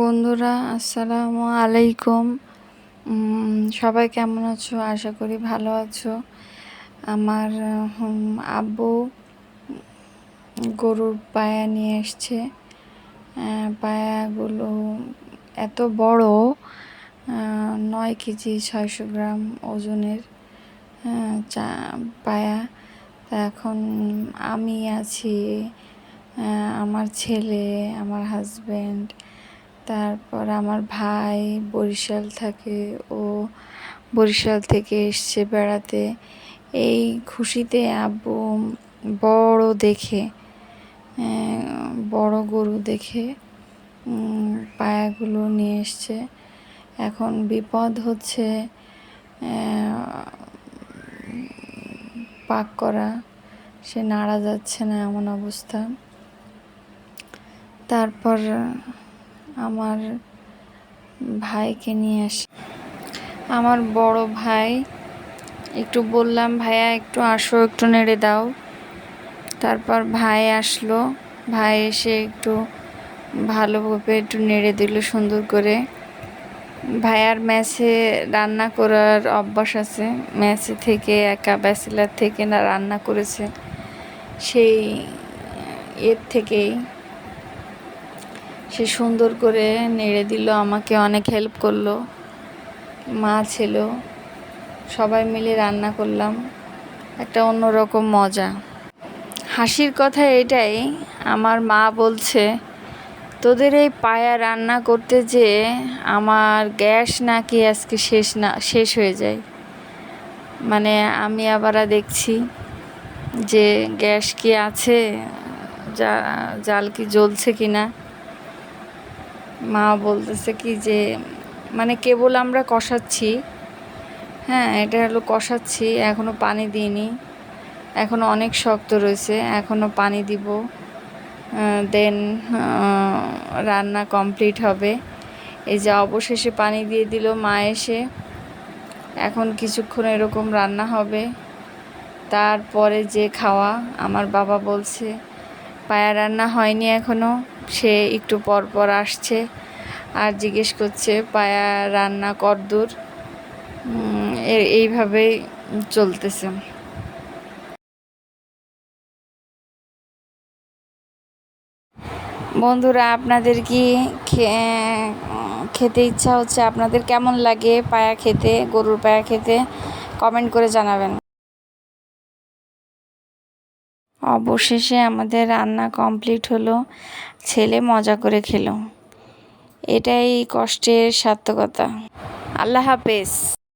বন্ধুরা, আসসালামু আলাইকুম। সবাই কেমন আছো? আশা করি ভালো আছো। আমার আব্বু গরুর পায়া নিয়ে এসছে। পায়াগুলো এত বড় নয় কেজি ছয়শো গ্রাম ওজনের চা, পায়া। তা এখন আমি আছি আমার ছেলে, আমার হাজব্যান্ড তারপর আমার ভাই বরিশাল থাকে, ও বরিশাল থেকে এসছে বেড়াতে। এই খুশিতে আব্বু বড় দেখে বড় গরু দেখে পায়াগুলো নিয়ে এসছে। এখন বিপদ হচ্ছে পাক করা, সে নাড়া যাচ্ছে না এমন অবস্থা। তারপর আমার ভাইকে নিয়ে আসি। আমার বড় ভাই, একটু বললাম, ভাইয়া, একটু আসো, একটু নেড়ে দাও। তারপর ভাই আসলো। ভাই এসে একটু ভালোভাবে একটু নেড়ে দিল, সুন্দর করে। ভাইয়ার ম্যাচে রান্না করার অভ্যাস আছে। ম্যাচে থেকে একা ব্যাচেলার থেকে না রান্না করেছে, সেই এর থেকেই। সে সুন্দর করে নেড়ে দিল, আমাকে অনেক হেল্প করল। মা ছিল, সবাই মিলে রান্না করলাম, একটা অন্যরকম মজা। হাসির কথা এটাই, আমার মা বলছে, তোদের এই পায়া রান্না করতে যে আমার গ্যাস নাকি আজকে শেষ না, শেষ হয়ে যায়। মানে আমি আবার দেখছি যে গ্যাস কি আছে জাল কি জ্বলছে কি না মা বলতেছে কি যে মানে কেবল আমরা কষাচ্ছি। হ্যাঁ এটা হলো কষাচ্ছি এখনও পানি দিইনি। এখনও অনেক শক্ত রয়েছে এখনও পানি দিব। দেন রান্না কমপ্লিট হবে। এই যে অবশেষে পানি দিয়ে দিল মা এসে। এখন কিছুক্ষণ এরকম রান্না হবে। তারপরে যে খাওয়া, আমার বাবা বলছে পায়া রান্না হয়নি এখনও সে একটু পর পর আসছে আর জিজ্ঞেস করছে, পায়া রান্না কদ্দূর এইভাবেই চলতেছে। বন্ধুরা, আপনাদের কি খেতে ইচ্ছা হচ্ছে? আপনাদের কেমন লাগে পায়া খেতে, গরুর পায়া খেতে? কমেন্ট করে জানাবেন। অবশেষে আমাদের রান্না কমপ্লিট হলো। ছেলে মজা করে খেলো। এটাই কষ্টের সার্থকতা। আল্লাহ হাফেজ।